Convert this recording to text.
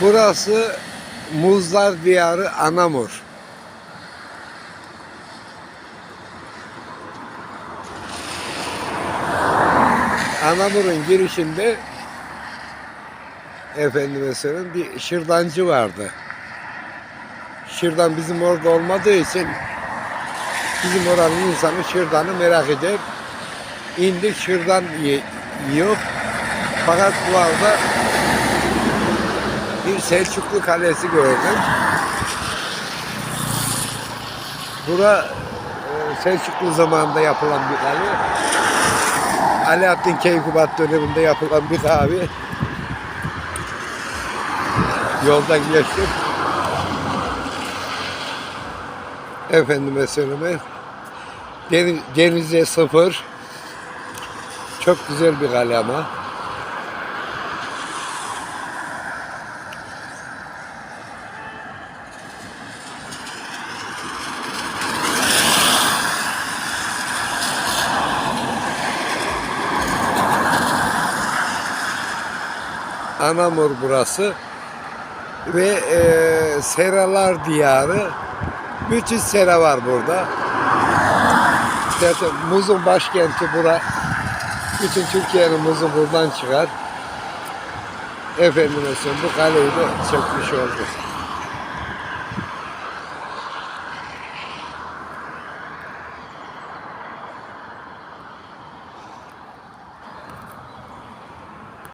Burası Muzlar Diyarı Anamur. Anamur'un girişinde efendime söyleyeyim bir şırdancı vardı. Şırdan bizim orada olmadığı için bizim oranın insanı şırdanı merak eder. İndik şırdan yiyor. Fakat bu arada bir Selçuklu Kalesi gördüm. Bura e, Selçuklu zamanında yapılan bir kale. Alaaddin Keykubat döneminde yapılan bir abi. Yoldan geçtim. Efendime söyleme. Deniz, denize sıfır. Çok güzel bir kale ama. Anamur burası ve e, seralar diyarı müthiş sera var burada. Zaten muzun başkenti bura. Bütün Türkiye'nin muzu buradan çıkar. Efendime bu kaleyi de çökmüş oldu.